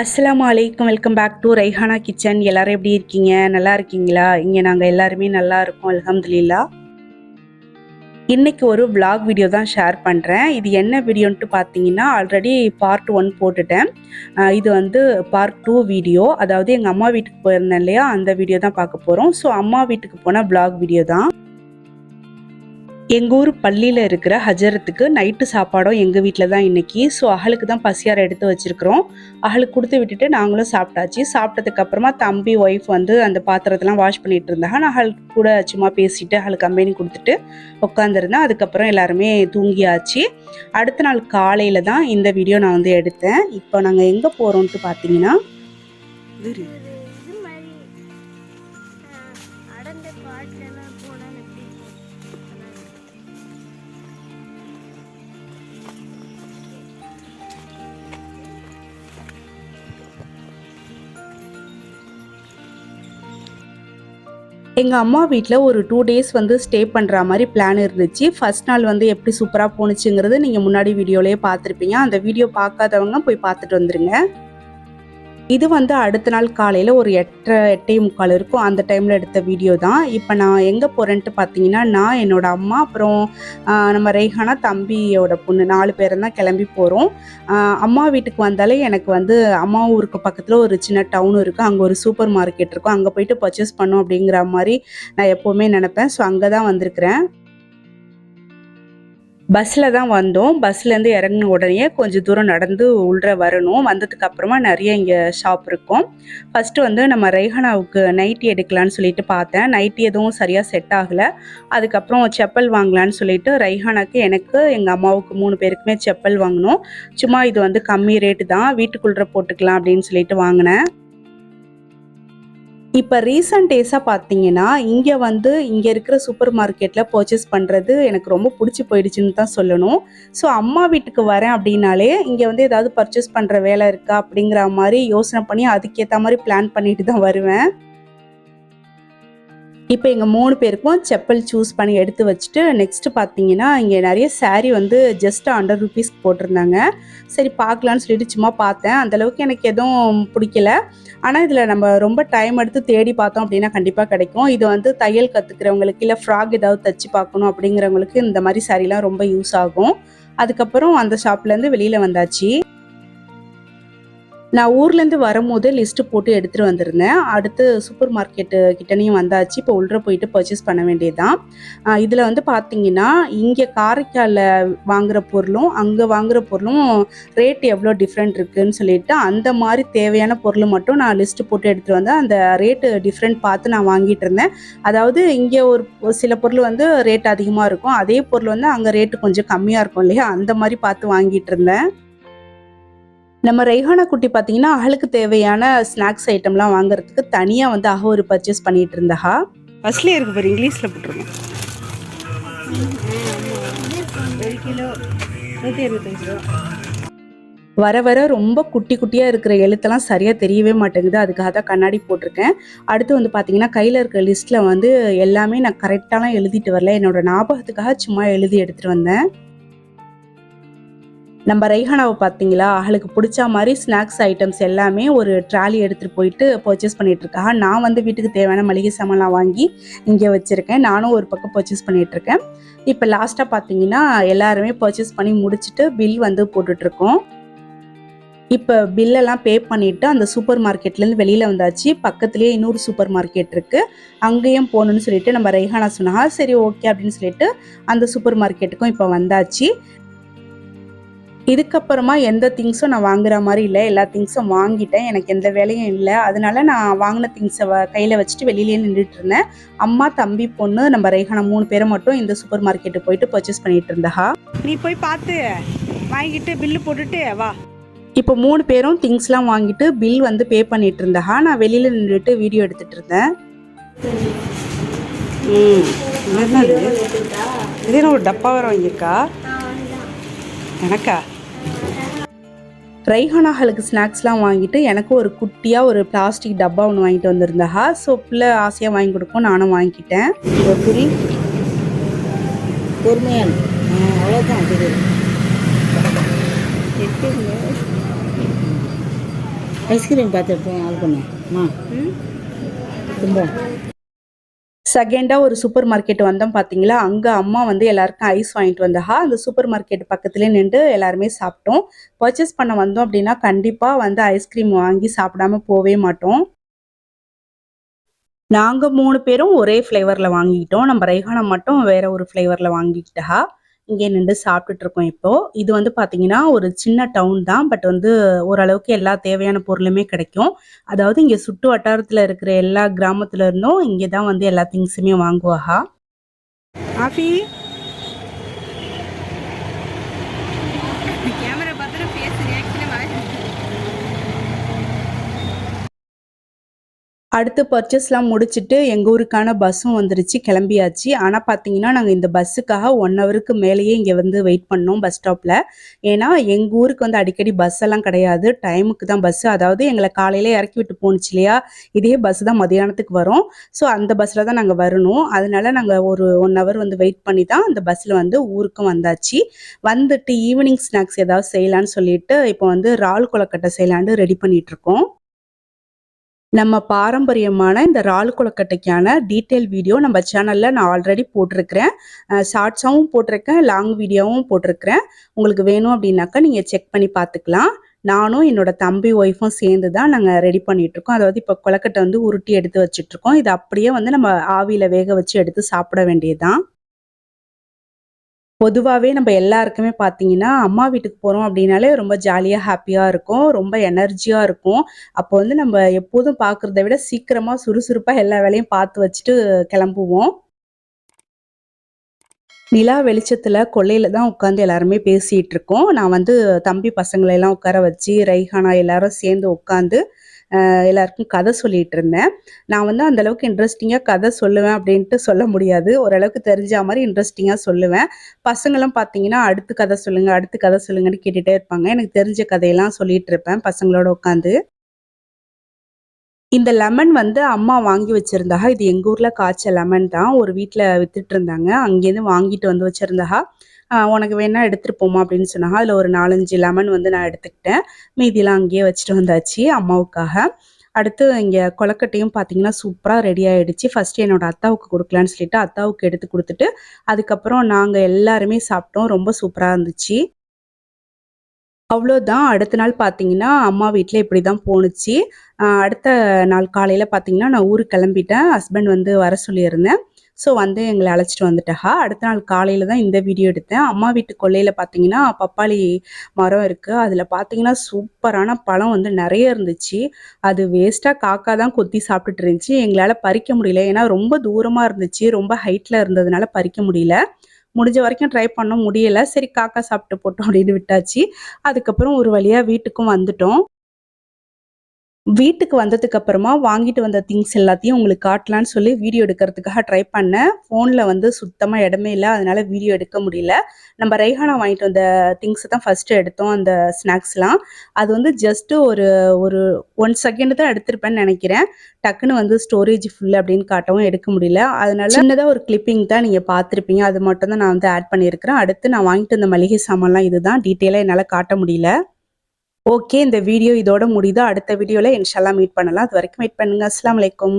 அஸ்ஸலாமு அலைக்கும் welcome back to Raihana kitchen எல்லாரும் எப்படி இருக்கீங்க? நல்லா இருக்கீங்களா? இங்கே நாங்கள் எல்லாருமே நல்லா இருக்கோம் அல்ஹம்துலில்லா. இன்னைக்கு ஒரு vlog வீடியோ தான் ஷேர் பண்ணுறேன் இது என்ன வீடியோன்ட்டு பார்த்தீங்கன்னா ஆல்ரெடி பார்ட் ஒன் போட்டுட்டேன். இது வந்து பார்ட் டூ வீடியோ அதாவது எங்கள் அம்மா வீட்டுக்கு போயிருந்தேன் இல்லையா? அந்த வீடியோ தான் பார்க்க போகிறோம் ஸோ அம்மா வீட்டுக்கு போன vlog வீடியோ தான். எங்கள் ஊர் பள்ளியில் இருக்கிற ஹஜரத்துக்கு நைட்டு சாப்பாடும் எங்கள் வீட்டில் தான் இன்னைக்கு. ஸோ அகலுக்கு தான் பசியார எடுத்து வச்சிருக்கிறோம். அகலுக்கு கொடுத்து விட்டுட்டு நாங்களும் சாப்பிட்டாச்சு. சாப்பிட்டதுக்கப்புறமா தம்பி ஒய்ஃப் வந்து அந்த பாத்திரத்தெல்லாம் வாஷ் பண்ணிகிட்டு இருந்தாங்க. நான் அகலுக்கு கூட சும்மா பேசிட்டு அகலுக்கு கம்பெனி கொடுத்துட்டு உட்காந்துருந்தேன் அதுக்கப்புறம் எல்லாருமே தூங்கியாச்சு. அடுத்த நாள் காலையில் தான் இந்த வீடியோ நான் வந்து எடுத்தேன். இப்போ நாங்கள் எங்கே போகிறோன்ட்டு பார்த்தீங்கன்னா எங்கள் அம்மா வீட்டில் ஒரு டூ டேஸ் வந்து ஸ்டே பண்ணுற மாதிரி பிளான் இருந்துச்சு. ஃபர்ஸ்ட் நாள் வந்து எப்படி சூப்பராக போணுச்சுங்கிறது நீங்கள் முன்னாடி வீடியோலேயே பார்த்துருப்பீங்க. அந்த வீடியோ பார்க்காதவங்க போய் பார்த்துட்டு வந்துருங்க. இது வந்து அடுத்த நாள் காலையில் ஒரு எட்டரை எட்டே முக்கால் இருக்கும். அந்த டைமில் எடுத்த வீடியோ தான். இப்போ நான் எங்கே போகிறேன்ட்டு பார்த்தீங்கன்னா நான் என்னோடய அம்மா அப்புறம் நம்ம ரேஹானா தம்பியோட பொண்ணு நாலு பேரும் தான் கிளம்பி போகிறோம் அம்மா வீட்டுக்கு வந்தாலே எனக்கு வந்து அம்மா ஊருக்கு பக்கத்தில் ஒரு சின்ன டவுன் இருக்குது அங்கே ஒரு சூப்பர் மார்க்கெட் இருக்கும். அங்கே போயிட்டு பர்ச்சேஸ் பண்ணும் அப்படிங்கிற மாதிரி நான் எப்போவுமே நினப்பேன். ஸோ அங்கே தான் வந்திருக்கிறேன். பஸ்ஸில் தான் வந்தோம். பஸ்லேருந்து இறங்கின உடனே கொஞ்சம் தூரம் நடந்து உள்ள வரணும். வந்ததுக்கு அப்புறமா நிறைய இங்கே ஷாப் இருக்கும். ஃபஸ்ட்டு வந்து நம்ம ரெய்ஹானாவுக்கு நைட்டி எடுக்கலான்னு சொல்லிட்டு பார்த்தேன். நைட்டி எதுவும் சரியாக செட் ஆகலை. அதுக்கப்புறம் செப்பல் வாங்கலான்னு சொல்லிட்டு ரைஹானாக்கு எனக்கு எங்கள் அம்மாவுக்கு மூணு பேருக்குமே செப்பல் வாங்கினோம். சும்மா இது வந்து கம்மி ரேட்டு தான். வீட்டுக்குள்ளே போட்டுக்கலாம் அப்படின்னு சொல்லிட்டு வாங்கினேன். இப்போ ரீசன்ட் டேஸாக பார்த்தீங்கன்னா இங்கே வந்து இங்கே இருக்கிற சூப்பர் மார்க்கெட்டில் பர்ச்சேஸ் பண்ணுறது எனக்கு ரொம்ப பிடிச்சி போயிடுச்சுன்னு தான் சொல்லணும். ஸோ அம்மா வீட்டுக்கு வரேன் அப்படின்னாலே இங்கே வந்து ஏதாவது பர்ச்சேஸ் பண்ணுற வேலை இருக்கா அப்படிங்கிற மாதிரி யோசனை பண்ணி அதுக்கேற்ற மாதிரி பிளான் பண்ணிட்டு தான் வருவேன். இப்போ எங்கள் மூணு பேருக்கும் செப்பல் சூஸ் பண்ணி எடுத்து வச்சுட்டு நெக்ஸ்ட் பார்த்தீங்கன்னா இங்கே நிறைய சாரீ வந்து ஜஸ்ட் ஹண்ட்ரட் ருபீஸ் போட்டிருந்தாங்க. சரி பார்க்கலான்னு சொல்லிட்டு சும்மா பார்த்தேன். அந்தளவுக்கு எனக்கு எதுவும் பிடிக்கல. ஆனால் இதில் நம்ம ரொம்ப டைம் எடுத்து தேடி பார்த்தோம் அப்படின்னா கண்டிப்பாக கிடைக்கும். இது வந்து தையல் கற்றுக்கிறவங்களுக்கு இல்லை ஃப்ராக் ஏதாவது தச்சு பார்க்கணும் அப்படிங்கிறவங்களுக்கு இந்த மாதிரி சாரீலாம் ரொம்ப யூஸ் ஆகும். அதுக்கப்புறம் அந்த ஷாப்லேருந்து வெளியில் வந்தாச்சு. நான் ஊர்லேருந்து வரும்போது லிஸ்ட்டு போட்டு எடுத்துகிட்டு வந்திருந்தேன். அடுத்து சூப்பர் மார்க்கெட்டு கிட்டனையும் வந்தாச்சு. இப்போ உள்ள போயிட்டு பர்ச்சேஸ் பண்ண வேண்டியதுதான். இதில் வந்து பார்த்தீங்கன்னா இங்கே காரைக்காலில் வாங்குகிற பொருளும் அங்கே வாங்குற பொருளும் ரேட் எவ்வளோ டிஃப்ரெண்ட் இருக்குன்னு சொல்லிட்டு அந்த மாதிரி தேவையான பொருள் மட்டும் நான் லிஸ்ட்டு போட்டு எடுத்துகிட்டு வந்தேன் அந்த ரேட்டு டிஃப்ரெண்ட் பார்த்து நான் வாங்கிட்டு இருந்தேன். அதாவது இங்கே ஒரு ஒரு சில பொருள் வந்து ரேட் அதிகமாக இருக்கும். அதே பொருள் வந்து அங்கே ரேட்டு கொஞ்சம் கம்மியாக இருக்கும் இல்லையா? அந்த மாதிரி பார்த்து வாங்கிட்டு இருந்தேன். நம்ம ரெய்ஹானா குட்டி பார்த்தீங்கன்னா அகலுக்கு தேவையான ஸ்நாக்ஸ் ஐட்டம்லாம் வாங்குறதுக்கு தனியாக வந்து அக ஒரு பர்ச்சேஸ் பண்ணிட்டு இருந்தாஹா. பஸ்லேயே இருக்கு பாரு இங்கிலீஷில் போட்டுருங்க. ஒரு கிலோ நூற்றி இருபத்தஞ்சு ரூபா வர வர ரொம்ப குட்டி குட்டியாக இருக்கிற எழுத்தெல்லாம் சரியாக தெரியவே மாட்டேங்குது. அதுக்காக தான் கண்ணாடி போட்டிருக்கேன். அடுத்து வந்து பார்த்தீங்கன்னா கையில் இருக்கிற லிஸ்ட்டில் வந்து எல்லாமே நான் கரெக்டாலாம் எழுதிட்டு வரல. என்னோட ஞாபகத்துக்காக சும்மா எழுதி எடுத்துகிட்டு வந்தேன். நம்ம ரைஹானாவை பார்த்தீங்களா? அவளுக்கு பிடிச்ச மாதிரி ஸ்நாக்ஸ் ஐட்டம்ஸ் எல்லாமே ஒரு ட்ராலி எடுத்துகிட்டு போயிட்டு பர்ச்சேஸ் பண்ணிகிட்டு இருக்கா நான் வந்து வீட்டுக்கு தேவையான மளிகை சாமான்லாம் வாங்கி இங்கே வச்சுருக்கேன். நானும் ஒரு பக்கம் பர்ச்சேஸ் பண்ணிகிட்ருக்கேன் இப்போ லாஸ்ட்டாக பார்த்தீங்கன்னா எல்லாருமே பர்ச்சேஸ் பண்ணி முடிச்சுட்டு பில் வந்து போட்டுட்ருக்கோம் இப்போ பில்லெல்லாம் பே பண்ணிவிட்டு அந்த சூப்பர் மார்க்கெட்லேருந்து வெளியில் வந்தாச்சு. பக்கத்துலேயே இன்னொரு சூப்பர் மார்க்கெட் இருக்குது அங்கேயும் போகணுன்னு சொல்லிட்டு நம்ம ரெய்ஹானா சொன்னா சரி ஓகே அப்படின்னு சொல்லிட்டு அந்த சூப்பர் மார்க்கெட்டுக்கும் இப்போ வந்தாச்சு. இதுக்கப்புறமா எந்த திங்ஸும் நான் வாங்குற மாதிரி இல்லை. எல்லா திங்ஸும் வாங்கிட்டேன். எனக்கு எந்த வேலையும் இல்லை. அதனால நான் வாங்கின திங்ஸை வ கையில் வச்சுட்டு வெளியிலேயே நின்றுட்டு இருந்தேன். அம்மா தம்பி பொண்ணு நம்ம ரெய்ஹானா மூணு பேரை மட்டும் இந்த சூப்பர் மார்க்கெட்டு போயிட்டு பர்ச்சேஸ் பண்ணிட்டு இருந்தாஹா. நீ போய் பார்த்து வாங்கிட்டு பில்லு போட்டுட்டு வா. இப்போ மூணு பேரும் திங்ஸ்லாம் வாங்கிட்டு பில் வந்து பே பண்ணிட்டு இருந்தாஹா. நான் வெளியில் நின்றுட்டு வீடியோ எடுத்துட்டு இருந்தேன். இது என்ன ஒரு டப்பா வேற வாங்கியிருக்கா? எனக்கா? ரைஹானாகளுக்கு ஸ்நாக்ஸ்லாம் வாங்கிட்டு எனக்கு ஒரு குட்டியாக ஒரு பிளாஸ்டிக் டப்பா ஒன்று வாங்கிட்டு வந்திருந்தாஹா ஸோ பிள்ளை ஆசையாக வாங்கி கொடுக்கும் நானும் வாங்கிக்கிட்டேன். எப்படி பொறுமையான அவ்வளோதான் ஐஸ்கிரீம் பார்த்துருப்பேன் ஆள் பண்ணேன் அம்மா ரொம்ப. செகண்டாக ஒரு சூப்பர் மார்க்கெட் வந்தோம் பார்த்தீங்களா அங்கே அம்மா வந்து எல்லாருக்கும் ஐஸ் வாங்கிட்டு வந்தா அந்த சூப்பர் மார்க்கெட் பக்கத்துலேயே நின்று எல்லாருமே சாப்பிட்டோம். பர்ச்சேஸ் பண்ண வந்தோம் அப்படின்னா கண்டிப்பாக வந்து ஐஸ்கிரீம் வாங்கி சாப்பிடாம போவே மாட்டோம். நாங்கள் மூணு பேரும் ஒரே ஃப்ளேவரில் வாங்கிக்கிட்டோம். நம்ம ரைஹானா மட்டும் வேற ஒரு ஃப்ளேவரில் வாங்கிக்கிட்டா. இங்கே நின்று சாப்பிட்டுட்டு இருக்கோம் இப்போ. இது வந்து பார்த்தீங்கன்னா ஒரு சின்ன டவுன் தான். பட் வந்து ஓரளவுக்கு எல்லா தேவையான பொருளுமே கிடைக்கும். அதாவது இங்கே சுற்று வட்டாரத்தில் இருக்கிற எல்லா கிராமத்துல இருந்தும் இங்கே தான் வந்து எல்லா திங்ஸுமே வாங்குவாஹா. ஆஃபி அடுத்து பர்ச்சேஸ்லாம் முடிச்சுட்டு எங்கள் ஊருக்கான பஸ்ஸும் வந்துருச்சு கிளம்பியாச்சு. ஆனால் பார்த்தீங்கன்னா நாங்கள் இந்த பஸ்ஸுக்காக ஒன் ஹவருக்கு மேலேயே இங்கே வந்து வெயிட் பண்ணோம் பஸ் ஸ்டாப்பில் ஏன்னா எங்கள் ஊருக்கு வந்து அடிக்கடி பஸ் எல்லாம் கிடையாது. டைமுக்கு தான் பஸ்ஸு அதாவது எங்களை காலையில் இறக்கி விட்டு போணுச்சு இல்லையா? இதே பஸ் தான் மதியானத்துக்கு வரும். ஸோ அந்த பஸ்ஸில் தான் நாங்கள் வரணும். அதனால நாங்கள் ஒரு ஒன் ஹவர் வந்து வெயிட் பண்ணி தான் அந்த பஸ்ஸில் வந்து ஊருக்கும் வந்தாச்சு. வந்துட்டு ஈவினிங் ஸ்நாக்ஸ் ஏதாவது செய்யலான்னு சொல்லிட்டு இப்போ வந்து இறால் கொலக்கட்டை செய்யலான்னு ரெடி பண்ணிட்டு இருக்கோம். நம்ம பாரம்பரியமான இந்த இறால் கொலக்கட்டைக்கான டீட்டெயில் வீடியோ நம்ம சேனலில் நான் ஆல்ரெடி போட்டிருக்கிறேன். ஷார்ட்ஸாகவும் போட்டிருக்கேன் லாங் வீடியோவும் போட்டிருக்கிறேன். உங்களுக்கு வேணும் அப்படின்னாக்கா நீங்கள் செக் பண்ணி பார்த்துக்கலாம். நானும் என்னோட தம்பி ஒய்ஃபும் சேர்ந்து தான் நாங்கள் ரெடி பண்ணிகிட்ருக்கோம் அதாவது இப்போ கொலக்கட்டை வந்து உருட்டி எடுத்து வச்சுட்ருக்கோம் இது அப்படியே வந்து நம்ம ஆவியில் வேக வச்சு எடுத்து சாப்பிட வேண்டியதுதான். பொதுவாகவே நம்ம எல்லாருக்குமே பார்த்தீங்கன்னா அம்மா வீட்டுக்கு போகிறோம் அப்படின்னாலே ரொம்ப ஜாலியாக ஹாப்பியாக இருக்கும். ரொம்ப எனர்ஜியாக இருக்கும். அப்போ வந்து நம்ம எப்போதும் பார்க்குறத விட சீக்கிரமாக சுறுசுறுப்பாக எல்லா வேலையும் பார்த்து வச்சுட்டு கிளம்புவோம். நிலா வெளிச்சத்தில் கொல்லையில் தான் உட்காந்து எல்லாருமே பேசிகிட்டு இருக்கோம். நான் வந்து தம்பி பசங்களை எல்லாம் உட்கார வச்சு ரைஹானா எல்லாரும் சேர்ந்து உட்காந்து எல்லாருக்கும் கதை சொல்லிட்டு இருந்தேன் நான் வந்து அந்த அளவுக்கு இன்ட்ரெஸ்டிங்காக கதை சொல்லுவேன் அப்படின்ட்டு சொல்ல முடியாது. ஓரளவுக்கு தெரிஞ்ச மாதிரி இன்ட்ரெஸ்டிங்காக சொல்லுவேன். பசங்களும் பார்த்தீங்கன்னா அடுத்து கதை சொல்லுங்க அடுத்து கதை சொல்லுங்கன்னு கேட்டுகிட்டே இருப்பாங்க. எனக்கு தெரிஞ்ச கதையெல்லாம் சொல்லிட்டு இருப்பேன் பசங்களோட உட்காந்து இந்த லெமன் வந்து அம்மா வாங்கி வச்சிருந்தாங்க. இது எங்கள் ஊரில் காய்ச்ச லெமன் தான். ஒரு வீட்டில் வித்துட்டு இருந்தாங்க. அங்கேருந்து வாங்கிட்டு வந்து வச்சிருந்தாங்க. உனக்கு வேணால் எடுத்துகிட்டு போமா அப்படின்னு சொன்னாங்க. அதில் ஒரு நாலஞ்சு லெமன் வந்து நான் எடுத்துக்கிட்டேன். மீதியெல்லாம் அங்கேயே வச்சுட்டு வந்தாச்சு அம்மாவுக்காக. அடுத்து இங்கே கொலக்கட்டையும் பார்த்தீங்கன்னா சூப்பராக ரெடி ஆகிடுச்சு ஃபஸ்ட்டு என்னோடய அத்தாவுக்கு கொடுக்கலான்னு சொல்லிட்டு அத்தாவுக்கு எடுத்து கொடுத்துட்டு அதுக்கப்புறம் நாங்கள் எல்லாருமே சாப்பிட்டோம். ரொம்ப சூப்பராக இருந்துச்சு. அவ்வளோதான் அடுத்த நாள் பார்த்தீங்கன்னா அம்மா வீட்டில் இப்படி தான் போணுச்சு அடுத்த நாள் காலையில் பார்த்தீங்கன்னா நான் ஊருக்கு கிளம்பிட்டேன். ஹஸ்பண்ட் வந்து வர சொல்லியிருந்தேன். ஸோ வந்து எங்களை அழைச்சிட்டு வந்துட்டா அடுத்த நாள் காலையில் தான் இந்த வீடியோ எடுத்தேன். அம்மா வீட்டு கொல்லையில் பார்த்தீங்கன்னா பப்பாளி மரம் இருக்குது அதில் பார்த்தீங்கன்னா சூப்பரான பழம் வந்து நிறைய இருந்துச்சு. அது வேஸ்ட்டாக காக்கா தான் கொத்தி சாப்பிட்டுட்டு இருந்துச்சு. எங்களால் பறிக்க முடியல. ஏன்னா ரொம்ப தூரமாக இருந்துச்சு. ரொம்ப ஹைட்டில் இருந்ததுனால பறிக்க முடியல. முடிஞ்ச வரைக்கும் ட்ரை பண்ண முடியல. சரி காக்கா சாப்பிட்டு போட்டோம் அப்படின்னு விட்டாச்சு. அதுக்கப்புறம் ஒரு வழியாக வீட்டுக்கும் வந்துட்டோம். வீட்டுக்கு வந்ததுக்கு அப்புறமா வாங்கிட்டு வந்த திங்ஸ் எல்லாத்தையும் உங்களுக்கு காட்டலான்னு சொல்லி வீடியோ எடுக்கிறதுக்காக ட்ரை பண்ணேன் ஃபோனில் வந்து சுத்தமாக இடமே இல்லை அதனால வீடியோ எடுக்க முடியல. நம்ம ரைஹானா வாங்கிட்டு வந்த திங்ஸை தான் ஃபஸ்ட்டு எடுத்தோம் அந்த ஸ்நாக்ஸ்லாம் அது வந்து ஜஸ்ட்டு ஒரு ஒரு ஒன் செகண்ட் தான் எடுத்திருப்பேன்னு நினைக்கிறேன். டக்குன்னு வந்து ஸ்டோரேஜ் ஃபுல் அப்படின்னு காட்டவும் எடுக்க முடியல. அதனால சின்னதாக ஒரு கிளிப்பிங் தான் நீங்கள் பார்த்துருப்பீங்க. அது மட்டும் தான் நான் வந்து ஆட் பண்ணியிருக்கிறேன். அடுத்து நான் வாங்கிட்டு வந்த மளிகை சாமான்லாம் இதுதான். டீட்டெயிலாக என்னால் காட்ட முடியல. ஓகே இந்த வீடியோ இதோட முடியுது. அடுத்த வீடியோவில் இன்ஷால்லாம் மீட் பண்ணலாம். அது வரைக்கும் மீட் பண்ணுங்க. அஸ்லாம் அலைக்கும்.